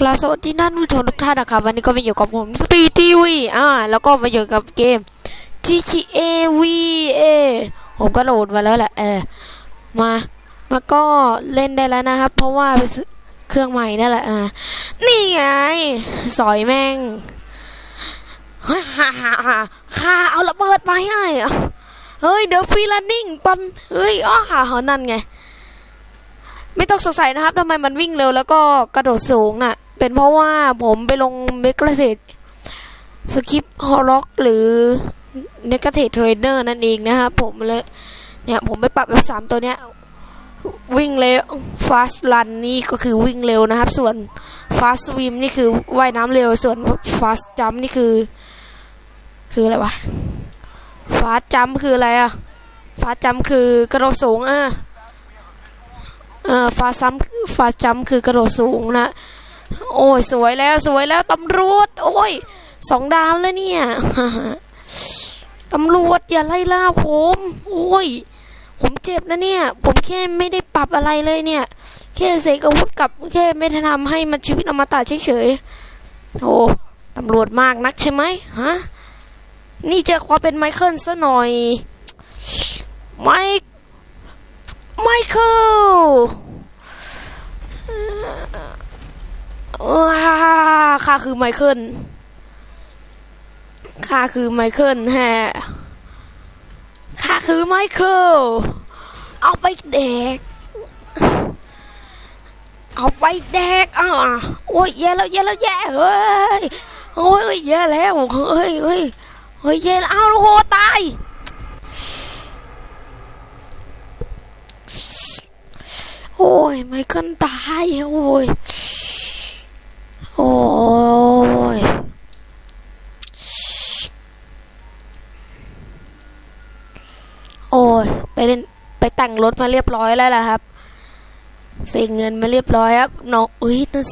กลาสวัสดีนั่นผู้ชมทุกท่านนะครับวันนี้ก็มาอยู่กับผมสปีดทีวีอ่าแล้วก็มาอยู่กับเกม GTA V A ผมก็โหลดมาแล้วแหละเออมามาก็เล่นได้แล้วนะครับ เพราะว่าไปซื้อเครื่องใหม่นั่นแหละอ่านี่ไง สอยแม่งฮ่าฮ่าฮ่าข้าเอาระเบิดไปให้เฮ้ยเดี๋ยวฟรีลนนิ่งปันเฮ้ยอ้าหานั่นไง ไม่ต้องสงสัยนะครับทำไมมันวิ่งเร็วแล้วก็กระโดดสูงน่ะ เป็นเพราะว่าผมไปลงเมกะเซตสกิปฮอล็อกหรือเนกาเทเทรนเนอร์นั่นเองนะครับผมเลยเนี่ยผมไปปรับแบบสามตัวเนี้ยวิ่งเร็ว fast run นี่ก็คือวิ่งเร็วนะครับ ส่วน fast swim นี่คือว่ายน้ำเร็ว ส่วน fast jump นี่คือ คืออะไรวะ fast jump คืออะไรอะ fast jump คือกระโดดสูงเออ เออฟาซัมฟาจัมคือกระโดดสูงนะ โอ้ยสวยแล้วสวยแล้วตำรวจ โอ้ยสองดาวแล้วเนี่ยตำรวจอย่าไล่ล่าผม โอ้ย ผมเจ็บนะเนี่ย ผมแค่ไม่ได้ปรับอะไรเลยเนี่ย แค่เสกอาวุธกับแค่ไม่ทำให้มันชีวิตอมตะเฉยๆโอ้ตำรวจมากนักใช่ไหมฮะ นี่เจอความเป็นไมเคิลซะหน่อยไมค์ ไมเคิลว้าข้าคือไมเคิลข้าคือไมเคิลแฮะข้าคือไมเคิลเอาไปแดก เอาไปแดกอะโอ้ยแย่แล้วแย่แล้วแย่เฮ้ยโอ้ยแย่แล้วเฮ้ยเฮ้ยเฮ้ยแย่แล้วเอาโอ้โหตาย โอ้ ยไมเคิลตายโอ้ยโอ้ยโอ้ยไปเล่นไปแต่งรถมาเรียบร้อยแล้วล่ะครับเสียเงินมาเรียบร้อยครับน้องเอ้ยน่า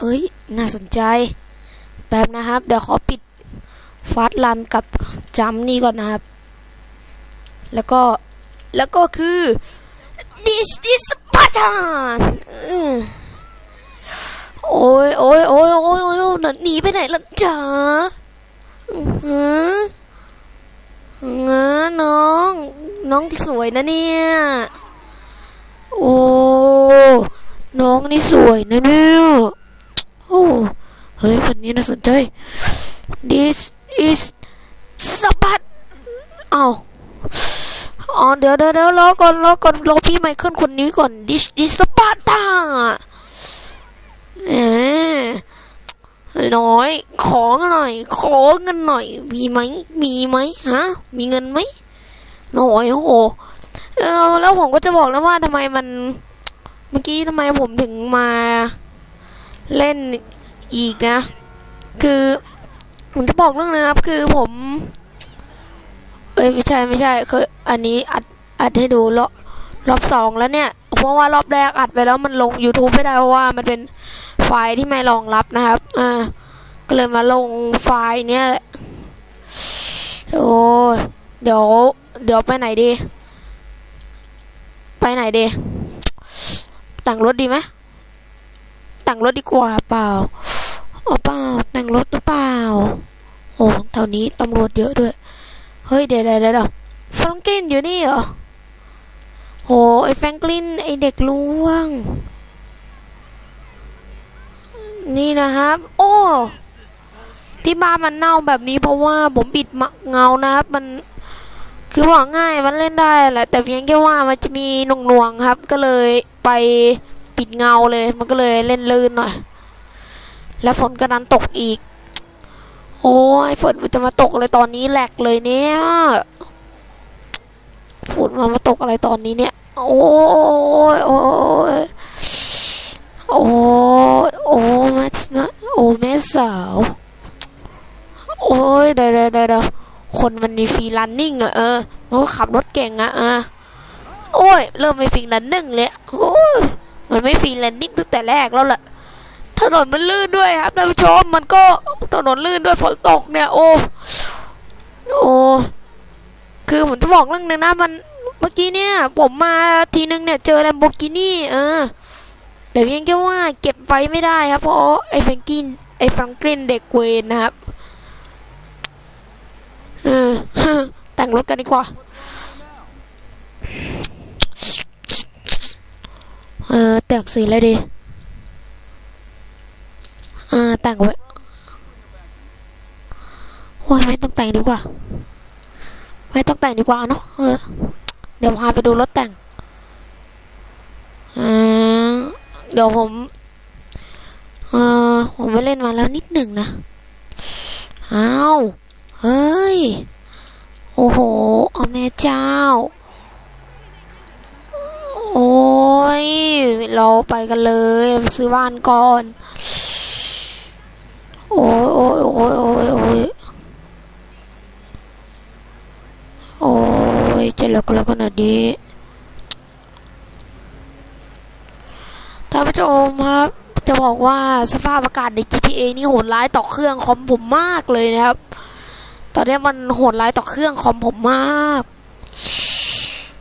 เอ้ยน่าสนใจแป๊บนะครับ เดี๋ยวขอปิดฟาสลันกับจัมนี่ก่อนนะครับ แล้วก็แล้วก็คือ this is Spartan อืมโอ้ยโอ้ยโอ้ยโอ้ยโอ้ยหนีไปไหนล่ะจ๋าอือหือเงอน้อง น้องสวยนะเนี่ย โอ้ น้องนี่สวยนะเนี่ย โอ้ เฮ้ยคนนี้น่าสนใจ this is Spartan อ้า อ๋อเดี๋ยวเดี๋ยวเดี๋ยวรอก่อนรอก่อนรอพี่ไมเคิลคนนี้ก่อนดิสดิสปาร์ตาเออน้อย ของหน่อย ขอเงินหน่อย มีไหมมีไหมฮะ มีเงินไหมน้อยโอ้โหเออแล้วผมก็จะบอกแล้วว่าทำไมมัน เมื่อกี้ทำไมผมถึงมาเล่นอีกนะ คือผมจะบอกเรื่องนึงครับ คือผม เอ้ยไม่ใช่ไม่ใช่คืออันนี้อัดอัดให้ดูรอบรอบสองแล้วเนี่ย เพราะว่ารอบแรกอัดไปแล้วมันลง YouTube ไม่ได้เพราะว่ามันเป็นไฟล์ที่ไม่รองรับนะครับ อ่า ก็เลยมาลงไฟล์เนี้ยแหละโอ้ยเดี๋ยว เดี๋ยวไปไหนดี ไปไหนดี แต่งรถดีไหมแต่งรถดีกว่าเปล่าเอาเปล่าแต่งรถหรือเปล่า โอ้แถวนี้ตำรวจเยอะด้วย เฮ้ย เดี๋ยวเดี๋ยวเดี๋ยวแฟรงกลินอยู่นี่เหรอ โห ไอ้แฟรงกลิน ไอ้เด็กล่วง นี่นะครับ โอ้ ที่บ้านมันเน่าแบบนี้เพราะว่าผมปิดเงานะครับ มันคือบอกง่ายมันเล่นได้แหละ แต่เพียงแค่ว่ามันจะมีหน่วงๆครับ ก็เลยไปปิดเงาเลย มันก็เลยเล่นลื่นหน่อย แล้วฝนก็นั้นตกอีก โอ้ยฝนมันจะมาตกอะไรตอนนี้แหลกเลยเนี่ยฝนมามาตกอะไรตอนนี้เนี่ย โอ้ยโอ้ยโอ้ยโอ้แม่นะโอ้แม่สาว โอ้ยเดี๋ยวเดี๋ยวเดี๋ยวคนมันมีฟรีลันนิ่งอะเออมันก็ขับรถเก่งอะเออโอ้ย เริ่มไม่ฟรีลันนิ่งเลยโอ้ยมันไม่ฟรีลันนิ่งตั้งแต่แรกแล้วล่ะ ถนนมันลื่นด้วยครับท่านผู้ชมมันก็ถนนลื่นด้วยฝนตกเนี่ย โอ้โอ้คือผมจะบอกเรื่องนึงนะมันเมื่อกี้เนี่ยผมมาทีนึงเนี่ยเจอแลมโบกินี่เออแต่เพียงแค่ว่าเก็บไว้ไม่ได้ครับ เพราะไอ้แฟรงกินไอ้ฟรังกินเด็กเวนนะครับเออแต่งรถกันดีกว่าเออแต่งสีอะไร ดีอ่าแต่งไว้โอ้ยไม่ต้องแต่งดีกว่า ไม่ต้องแต่งดีกว่าเนาะเออ เดี๋ยวพาไปดูรถแต่งอ่าเดี๋ยวผมเออผมไปเล่นมาแล้วนิดหนึ่งนะอ้าวเฮ้ย โอ้โหเอาแม่เจ้า โอ้ย เราไปกันเลย ซื้อบ้านก่อน โอ้ยโอ้ยโอ้ยโอ้ยโอ้ยโอ้ยจะเลิกแล้วขนาดนี้ท่านผู้ชมครับ จะบอกว่าสภาพอากาศใน GTA นี่โหดร้ายต่อเครื่องคอมผมมากเลยนะครับ ตอนนี้มันโหดร้ายต่อเครื่องคอมผมมาก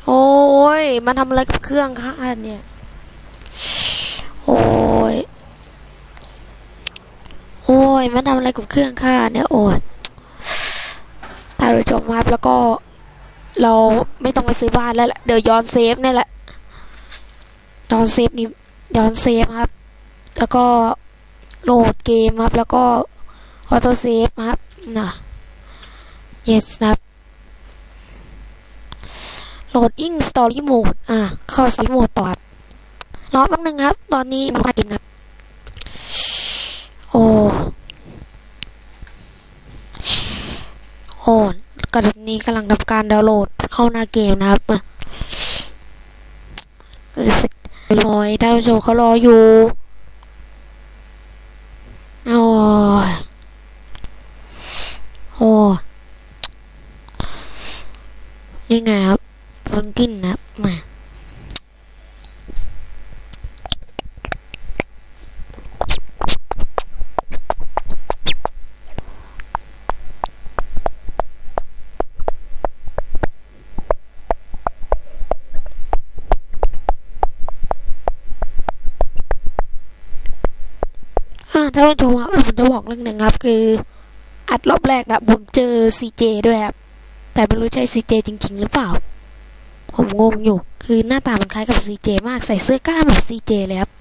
โอ้ย มันทำอะไรกับเครื่องข้าเนี่ย โอ้ย โอ้ยมันทำอะไรกับเครื่องข้าเนี่ยโอ้ยตายโดยจบมาแล้วก็ เราไม่ต้องไปซื้อบ้านแล้วแหละเดี๋ยวย้อนเซฟนี่แหละย้อนเซฟนี่ย้อนเซฟครับ แล้วก็โหลดเกมครับ แล้วก็ออโต้เซฟครับนะ yes ครับโหลดอิงสตอรี่โหมดอ่าเข้าสตอรี่โหมดต่อครับรอแป๊บนึงครับ ตอนนี้มันมาเกมนะ โอ้โอ้กระดนี้กำลังทำการดาวน์โหลดเข้าหน้าเกมนะครับอะรู้สึกรอยท่านผู้ชมเขารออยู่โอ้ยโอ้ยนี่ไงครับฟังกินนะครับมาอ่า ท่านผู้ชมครับผมจะบอกเรื่องหนึ่งครับ คืออัดรอบแรกนะผมเจอซีเจด้วยครับ แต่ไม่รู้ใช่ซีเจจริง ๆ หรือเปล่า ผมงงอยู่ คือหน้าตามันคล้ายกับซีเจมากใส่เสื้อกล้ามแบบซีเจเลยครับ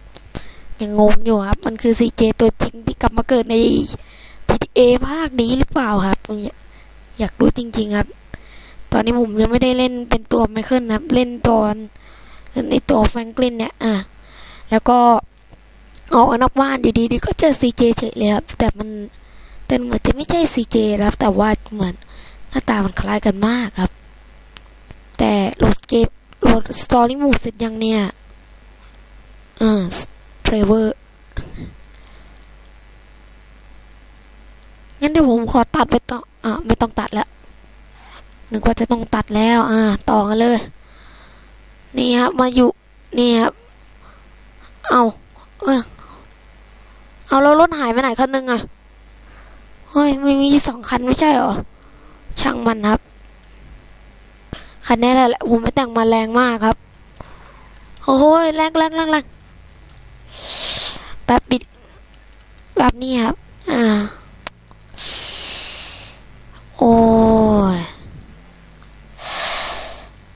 ยังงงอยู่ครับ มันคือซีเจตัวจริงที่กลับมาเกิดใน GTA ภาคนี้หรือเปล่าครับผมอยากรู้จริง ๆ ครับ ตอนนี้ผมยังไม่ได้เล่นเป็นตัวไมเคิลนะครับ เล่นตอนเล่นในตัวแฟรงกลินเนี่ยอะแล้วก็ ออกมานอกบ้านอยู่ดีก็เจอซีเจเฉยเลยครับแต่มันแต่เหมือนจะไม่ใช่ซีเจครับ แต่ว่าเหมือนหน้าตามันคล้ายกันมากครับ แต่โหลดเกมโหลดสตอรี่มูดเสร็จยังเนี่ยเออเทรเวอร์งั้นเดี๋ยวผมขอตัดไปต่ออะไม่ต้องตัดแล้วนึกว่าจะต้องตัดแล้ว อ่า ต่อกันเลย นี่ครับ มาอยู่ นี่ครับ เอา เออ เอาแล้วรถหายไปไหนคันหนึงอะเฮ้ยไม่มีสองคันไม่ใช่หรอ ช่างมันครับ คันนี้แหละผมไปแต่งมาแรงมากครับ โอ้ยแรงแรงแรงแรงแบบปิด แบบนี้ครับ อ่า โอ้ย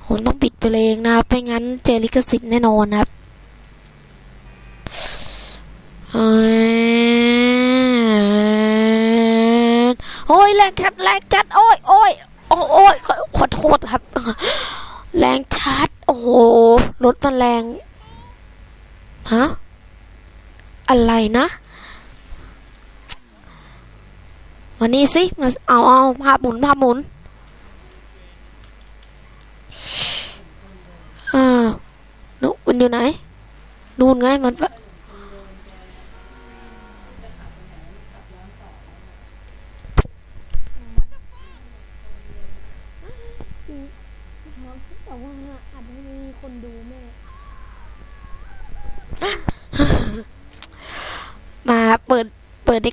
ผมต้องปิดเพลงนะครับไม่งั้นเจอลิขสิทธิ์แน่นอนครับ โอ้ยแรงจัดแรงจัดโอ้ยโอ้ยโอ้ยโอ้ยขอโทษครับ แรงชัด โอ้โหรถมันแรงฮะอะไรนะมานี่สิมาเอาเอาภาพหมุนภาพหมุนอ่านุมันอยู่ไหนนู่นไงมัน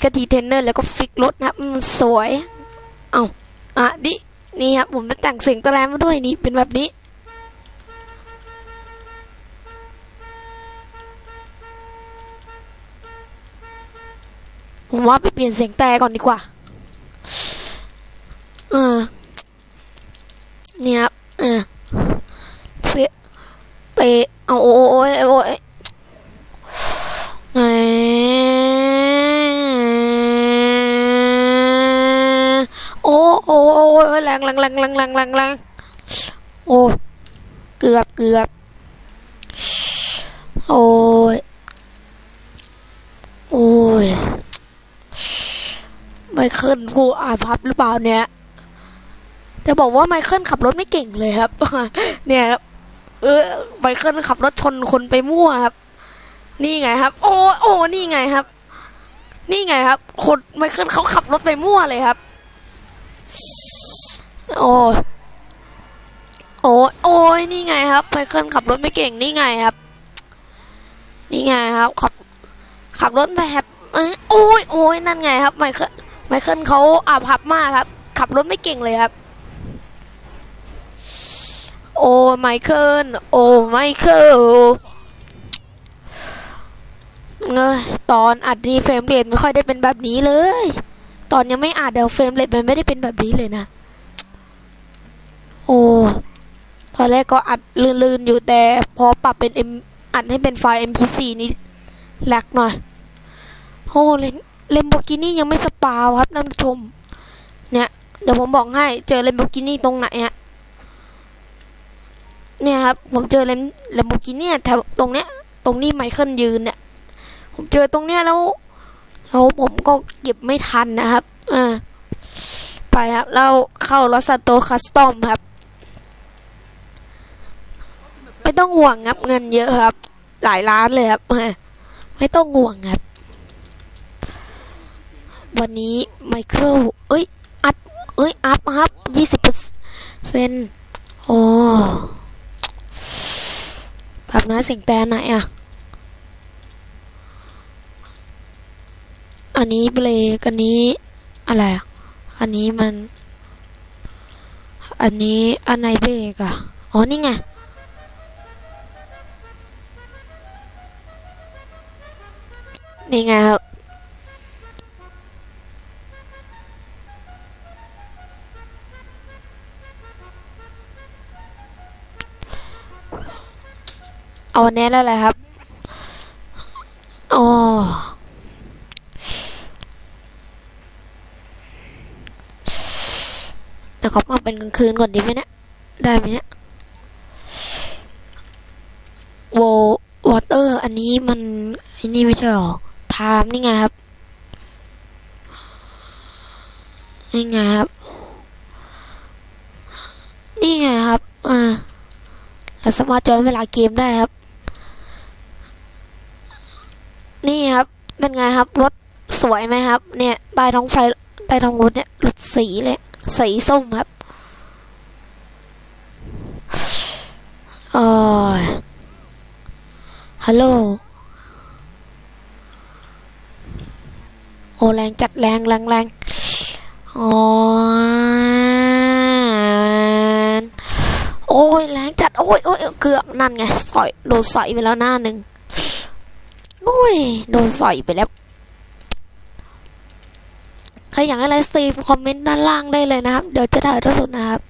ก็ดีเทนเนอร์แล้วก็ฟิกรถนะครับสวย เอาอะดินี่ครับผมจะแต่งเสียงตแรมมาด้วยนี่เป็นแบบนี้ ผมว่าไปเปลี่ยนเสียงแต่ก่อนดีกว่า เคิลผู้อาภัพหรือเปล่าเนี่ยจะบอกว่าไมเคิลขับรถไม่เก่งเลยครับ เนี่ยครับเออไมเคิลขับรถชนคนไปมั่วครับ นี่ไงครับ โอ้โอ้นี่ไงครับ นี่ไงครับ คนไมเคิลเขาขับรถไปมั่วเลยครับ โอ้โอ้โอ้ยนี่ไงครับไมเคิลขับรถไม่เก่งนี่ไงครับ นี่ไงครับขับขับรถแบบเอ้ยโอ้ยโอ้ยนั่นไงครับไมเคิล ไมเคิลเขาอาภัพมากครับ ขับรถไม่เก่งเลยครับ โอ้ไมเคิลโอ้ไมเคิลเงยตอนอัดนี่เฟรมเรทไม่ค่อยได้เป็นแบบนี้เลย ตอนยังไม่อัดเดี๋ยวเฟรมเรทมันไม่ได้เป็นแบบนี้เลยนะ โอ้ตอนแรกก็อัดลื่นๆอยู่แต่พอปรับเป็น M อัดให้เป็นไฟล์ MP4 นี่แลกหน่อย โอ้เลน เลมโบกินี่ยังไม่สปาวครับท่านผู้ชม เนี่ย เดี๋ยวผมบอกให้เจอเลมโบกินี่ตรงไหนอะเนี่ยครับ ผมเจอเลมเลมโบกินี่แถวตรงเนี้ย ตรงนี้ไมเคิลยืนเนี่ย ผมเจอตรงเนี้ยแล้วแล้วผมก็เก็บไม่ทันนะครับอ่าไปครับ เราเข้ารถสโตคัสตอมครับ ไม่ต้องห่วงครับเงินเยอะครับ หลายล้านเลยครับ ไม่ต้องห่วงครับ วันนี้ไมโครเอ้ย อัดเอ้ย อัพครับยี่สิบเปอร์เซ็นต์โอ้แบบนั้นเสียงแต่ไหนอะ อันนี้เบรกอันนี้อะไรอะ อันนี้มัน อันนี้อันไหนเบรกอะ อ๋อ นี่ไงนี่ไงครับ เอาอันนี้แล้วแหละครับอ๋อแต่ขอมาเป็นกลางคืนก่อนดีไหมเนี่ยได้ไหมเนี่ยโววอเตอร์ อันนี้มันไอ้นี่ไม่ใช่หรอไทม์นี่ไงครับนี่ไงครับ นี่ไงครับ อ่าเราสามารถย้อนเวลาเกมได้ครับ นี่ครับ เป็นไงครับ รถสวยไหมครับ เนี่ยใต้ ท้องไฟใต้ท้องรถเนี่ยรถสีเลยสีส้มครับโอ้ยฮัลโหลโอแรงจัดแรงแรงแรงอ๋อโอ้ยแรงจัด โอ้ยโอ้ยเกือบนั่นไงสอยโดนสอยไปแล้วหน้าหนึ่งโอ้ยโดนสอยไปแล้ว ใครอยากให้ไลฟ์สตรีมคอมเมนต์ด้านล่างได้เลยนะครับ เดี๋ยวจะถ่ายทอดสดนะครับ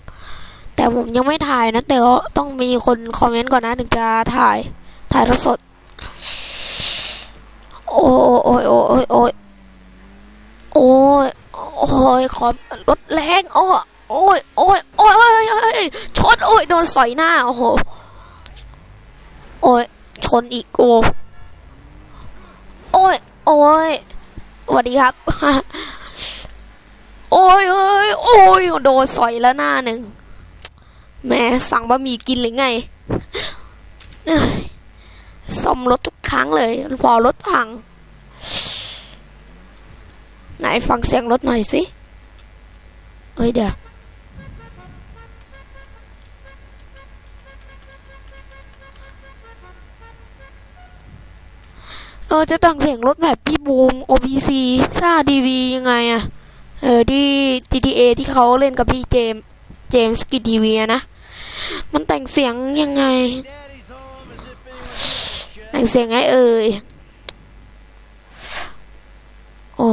แต่ผมยังไม่ถ่ายนะ แต่ต้องมีคนคอมเมนต์ก่อนนะถึงจะถ่ายถ่ายทอดสด โอ้ยโอ้ยโอ้ยโอ้ยโอ้ยโอ้ยขอรถแรงโอ้ยโอ้ยโอ้ยโอ้ยโอ้ยโอ้ยชนโอ้ยโดนสอยหน้าโอ้โหโอ้ยชนอีกโอ้โอ้ยโอ้ยสวัสดีครับ โอ้ยโอ้ยโอ้ยโดนสอยแล้วหน้าหนึ่งแหม่สั่งบะหมี่กินหรือไงเอ้ยซ่อมรถทุกครั้งเลย พอรถพัง ไหนฟังเสียงรถหน่อยสิเอ้ยเดี๋ยวเออจะตั้งเสียงรถแบบพี่บูม OBC ซ่าดีวียังไงอะ เออที่ GTA ที่เขาเล่นกับพี่เจมส์เจมสกิทีวีนะ มันแต่งเสียงยังไง แต่งเสียงไงเอ่ยโอ้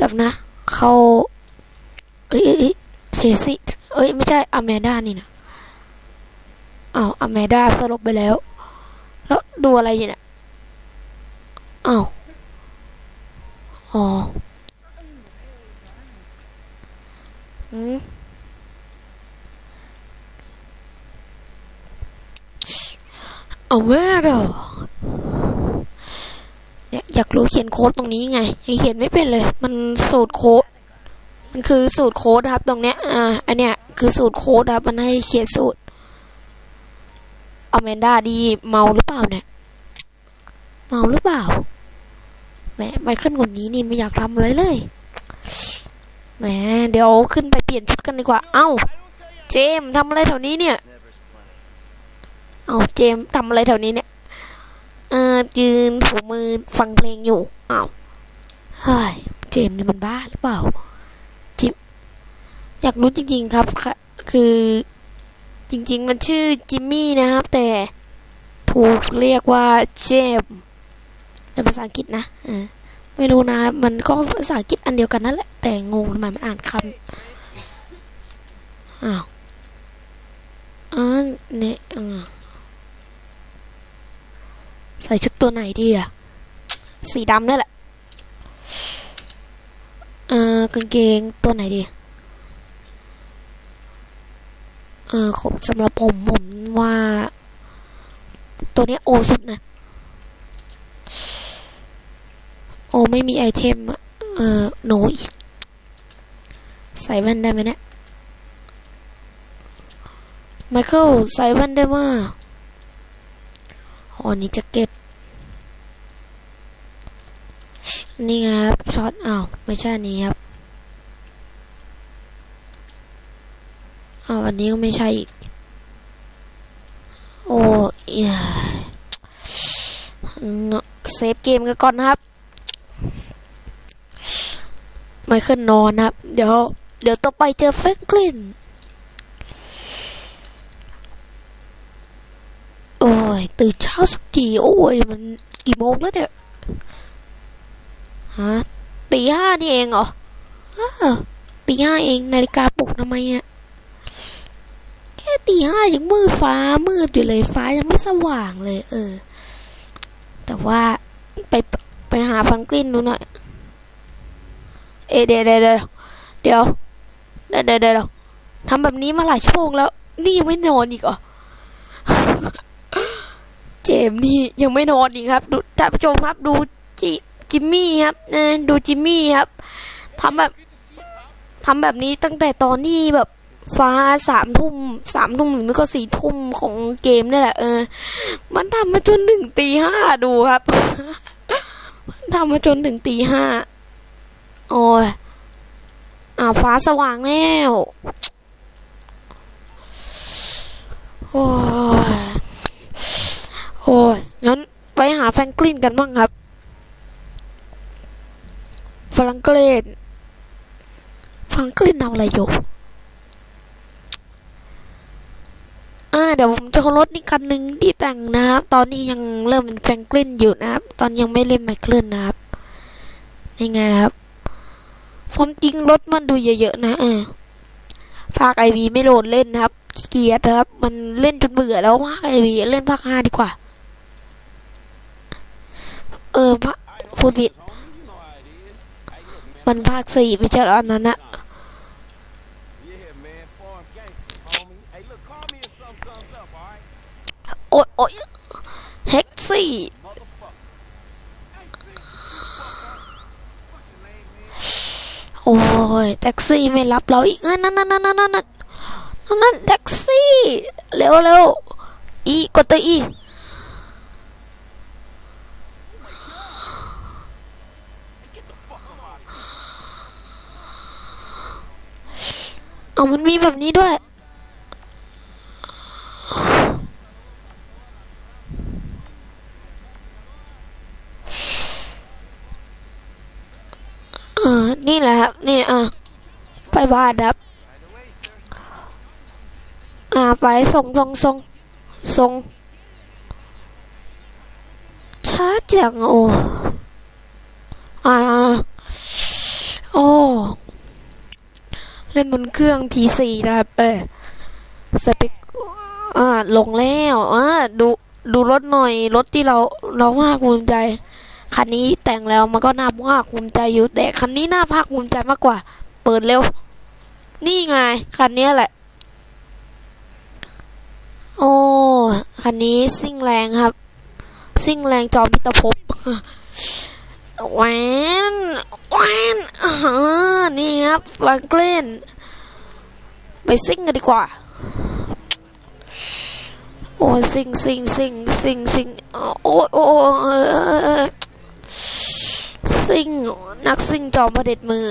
ดับนะ เขาเอ้ยเอ้ยเทซี่เอ้ย ไม่ใช่อแมด้านี่นะอ้าวอแมด้าสลบไปแล้ว แล้วดูอะไรอยู่เนี่ยอ้าว อ๋ออืมเอาแม่เด้อเนี่ยอยากรู้เขียนโค้ดตรงนี้ไงยังเขียนไม่เป็นเลย มันสูตรโค้ด มันคือสูตรโค้ดครับ ตรงเนี้ย อ่า อันเนี้ยคือสูตรโค้ดครับ มันให้เขียนสูตรอแมนด้าดีเมาหรือเปล่าเนี่ย เมาหรือเปล่า แหมไมเคิลคนนี้นี่ไม่อยากทำอะไรเลยแหมเดี๋ยวขึ้นไปเปลี่ยนชุดกันดีกว่า เอ้า เจมทำอะไรแถวนี้เนี่ย เอ้าเจมทำอะไรแถวนี้เนี่ยเออยืนถูมือฟังเพลงอยู่ เอ้าเฮ้ยเจมนี่มันบ้าหรือเปล่าจิมอยากรู้จริง ๆ ครับค่ะคือจริง ๆ มันชื่อจิมมี่นะครับ แต่ถูกเรียกว่าเจม ส์ในภาษาอังกฤษนะเออไม่รู้นะ มันก็ภาษาอังกฤษอันเดียวกันนั่นแหละ แต่งงทำไมมันอ่านคำอ้าวอ่าเนี่ยอ่าใส่ชุดตัวไหนดีอะสีดำนี่แหละเอ่อกางเกงตัวไหนดีเออสำหรับผมผมว่า ตัวนี้โอสุดนะ โอ ไม่มีไอเทมอะเออโนอีก ใส่แว่นได้ไหมเนี่ยไมเคิลใส่แว่นได้มาอ๋อนี่แจ็คเก็ต นี่ไงครับช็อตอ้าว ไม่ใช่นี้ครับอ้าวอันนี้ก็ไม่ใช่อีก โอ้ยเนอะเซฟเกมกันก่อนนะครับ ไม เคิลนอนนะครับ เดี๋ยว เดี๋ยวต่อไปเจอแฟรงกลิน โอ้ย ตื่นเช้าสักทีโอ้ย มันกี่โมงแล้วเนี่ย ฮะตีห้านี่เองเหรออตีห้าเองนาฬิกาปลุกทำไมเนี่ยแค่ตีห้ายังมืดฟ้ามืดอยู่เลยฟ้ายังไม่สว่างเลย เออ แต่ว่าไปไปหาฟังกลินดูหน่อย เอเดี๋ยวเดี๋ยวเดี๋ยวเดี๋ยวเดี๋ยวเดี๋ยวทำแบบนี้มาหลายชั่วโมงแล้ว นี่ยังไม่นอนอีกเหรอเจมนี่ยังไม่นอนอีกครับดูท่านผู้ชมครับดูจิจิมมี่ครับเออดูจิมมี่ครับทำแบบทำแบบนี้ตั้งแต่ตอนที่แบบฟ้าสามทุ่มสามทุ่มหรือไม่ก็สี่ทุ่มของเกมนี่แหละเออ มันทำมาจนถึงตีห้าดูครับมันทำมาจนถึงตีห้า โอ้ยอ่าฟ้าสว่างแล้วโอ้ยโอ้ยงั้นไปหาแฟรงกลินกันบ้างครับฟรงกลินฟรงกลินทำอะไรอยู่อ่าเดี๋ยวผมจะเอรถนี่คันหนึ่งที่แต่งนะครับ ตอนนี้ยังเริ่มเป็นแฟรงกลินอยู่นะครับ ตอนยังไม่เล่นไมเคิลนะครับนี่ไงครับ ความจริงรถมันดูเยอะๆนะเออภาคไอวีไม่โหลดเล่นนะครับเกียจนะครับ มันเล่นจนเบื่อแล้วภาคไอวีเล่นภาคห้าดีกว่า เออภาคพูดผิดมันภาคสี่ไม่ใช่เหรออันนั้นนะโอ๊ยโอ๊ยแท็กซี่ โอ้ยแท็กซี่ไม่รับเราอีกนั่นนั่นนั่นนั่นนั่นนั่นแท็กซี่เร็วเร็วอีกดตัวอีเอามันมีแบบนี้ด้วย บ้านครับ อ่าไปส่งส่งส่งส่งช้าจังโอ้อ่าโอ้เล่นบนเครื่อง PC นะครับ เออสเปคอ่าลงแล้วอ่าดูดูรถหน่อยรถที่เราเราภาคภูมิใจ คันนี้แต่งแล้วมันก็น่าภาคภูมิใจอยู่แต่คันนี้น่าภาคภูมิใจมากกว่า เปิดเร็ว นี่ไง คันนี้แหละ โอ้ คันนี้ซิ่งแรงครับ ซิ่งแรงจอมพิตภพแหวนแหวนอ่านี่ครับฟังเกรนไปซิ่งกันดีกว่า โอ้ซิ่งซิ่งซิ่งซิ่งซิ่งโอ้โอ้ซิ่งนักซิ่งจอมประเด็จมือ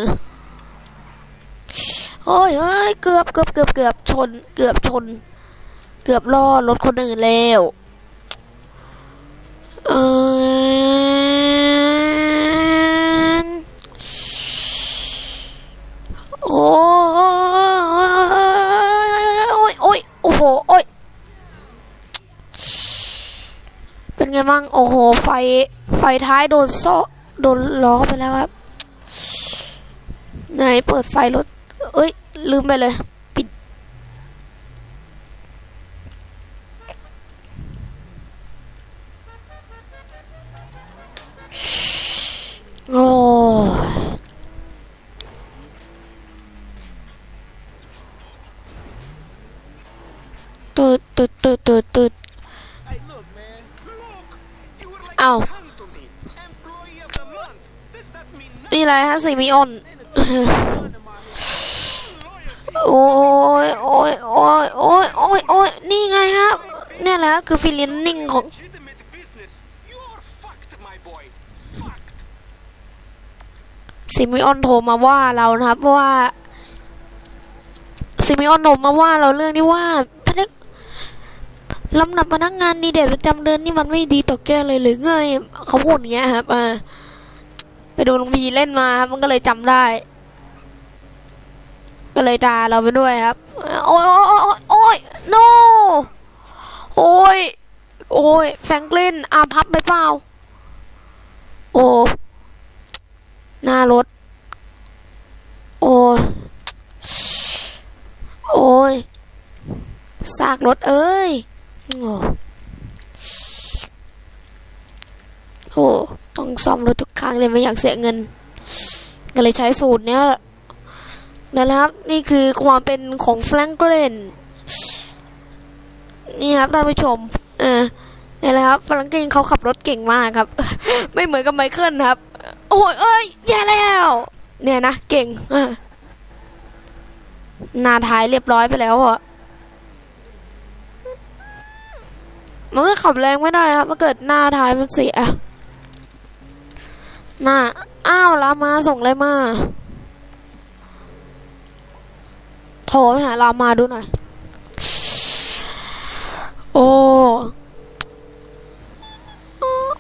โอ้ยเฮ้ยเกือบเกือบเกือบเกือบชน เกือบชน เกือบล่อรถคนอื่นแล้วเออโอ้ยโอ้ยโอ้โหโอ้ยเป็นไงบ้างโอ้โห ไฟ ไฟท้ายโดนโซ่โดนล้อไปแล้วครับ ไหนเปิดไฟรถ เอ้ย ลืมไปเลย ปิด โอ้ตืดตืดตืดตืดตืด Hey, look, man. Look, you were like Ow. a tongue to me. Employee of the month. Does that mean นี่อะไรฮะสีมิออน โอ้ยโอ้ยโอ้ยโอ้ยโอ้ยโอ้ยนี่ไงครับ เนี่ยแหละคือฟิลินนิ่งของซิมิออนโทรมาว่าเรานะครับว่าซิมิออนโทรมาว่าเราเรื่องที่ว่าพนักลำดับพนักงานดีเด่นประจำเดือนนี่มันไม่ดีต่อแกเลยหรือไงเขาพูดอย่างเงี้ยครับอ่าไปดูลุงพีเล่นมาครับมันก็เลยจำได้ ก็เลยด่าเราไปด้วยครับ โอ้ยโอ้ยโอ้ยโอยโอ้ยโอ้ยแฟงกลินอาพับไปเปล่า โอ้หน้ารถ โอ้ยโอ้ยซากรถเอ้ย โอ้โหต้องซ่อมรถทุกครั้งเลยไม่อยากเสียเงิน ก็เลยใช้สูตรเนี้ยแหละ นั่แหละครับ นี่คือความเป็นของแฟรงเกลนนี่ครับท่านผู้ชม เออนี่แหละครับแฟรงเกลนเขาขับรถเก่งมากครับ ไม่เหมือนกับไมเคิลครับ โอ้ยเอ้ยแย่แล้ว เนี่ยนะ เก่งหน้าท้ายเรียบร้อยไปแล้วอะมันก็ขับแรงไม่ได้ครับถ้าเกิดหน้าท้ายมันเสียหน้า อ้าวลามาส่งอะไรมา โทรไปหาลามาดูหน่อย โอ้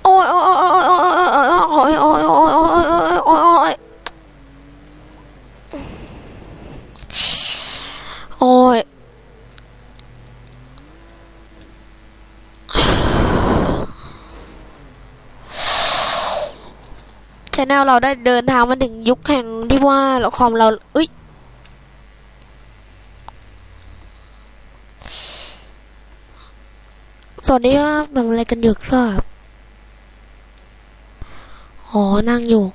โอ้ยโอ้ยโอ้ยโอ้ยโอ้ยโอ้ยโอ้ยโอ้ยโอ้ยโอ้ยโอ้ยโอ้ยโอ้ยโอ้ยชแนลเราได้เดินทางมาถึงยุคแห่งที่ว่าละครเราเอ้ย สวัสดีครับทำอะไรกันอยู่ครับ อ๋อ นั่งอยู่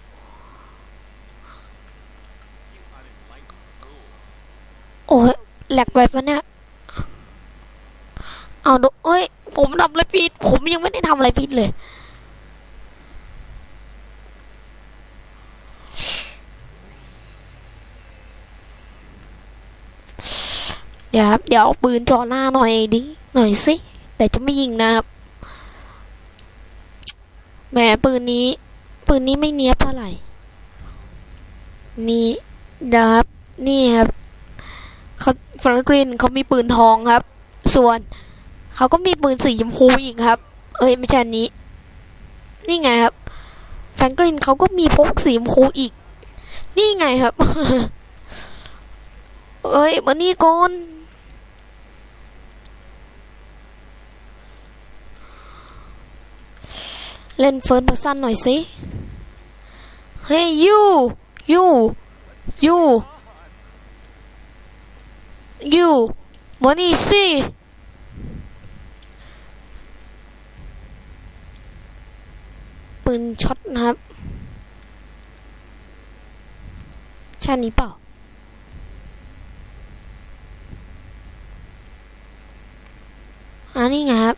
โอ้ยแหลกไปปะเนี่ย เอาดูเอ้ย ผมทำอะไรผิด ผมยังไม่ได้ทำอะไรผิดเลย เดี๋ยวเดี๋ยวเอาปืนจ่อหน้าหน่อยดิ หน่อยสิ แต่จะไม่ยิงนะครับแหมปืนนี้ ปืนนี้ไม่เนี้ยบเท่าไหร่ นี่นะครับ นี่ครับเขาฟรังกลินเขามีปืนทองครับ ส่วนเขาก็มีปืนสีชมพูอีกครับ เอ้ยไม่ใช่นนี้ นี่ไงครับแฟรงกลินเขาก็มีพกสีชมพูอีก นี่ไงครับ เอ้ยมานี่ก่อน เล่นเฟิร์สเพอร์ซันหน่อยสิ เฮ้ยยูยูยูยูมานี่สิปืนช็อตนะครับใช่นี้เปล่าอันนี้ไงครับ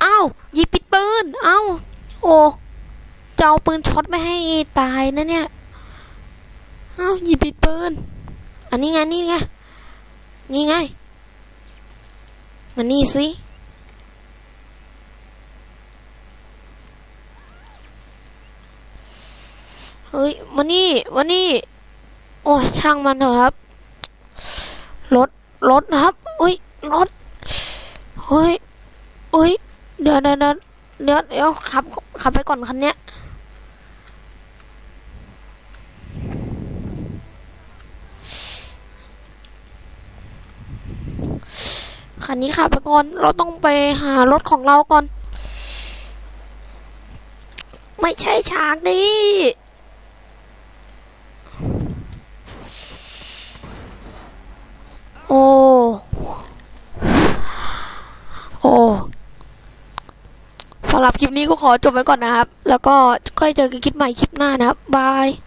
เอ้ายิงปิดปืน เอ้าโอ้จะเอาปืนช็อตไม่ให้ตายนะเนี่ยเอ้ายิงปิดปืน อันนี้ไงนี่ไงนี่ไงมันนี่สิเฮ้ยมานี่มานี่ โอ้ยช่างมันเถอะครับ รถ รถนะครับ อุ้ย รถ เฮ้ย อุ้ย เดี๋ยวเดี๋ยว เดี๋ยวเดี๋ยวขับขับไปก่อนคันเนี้ยคันนี้ขับไปก่อน เราต้องไปหารถของเราก่อน ไม่ใช่ฉากนี้โอ้โอ้ สำหรับคลิปนี้ก็ขอจบไว้ก่อนนะครับ แล้วก็ค่อยเจอกันคลิปใหม่คลิปหน้านะครับบาย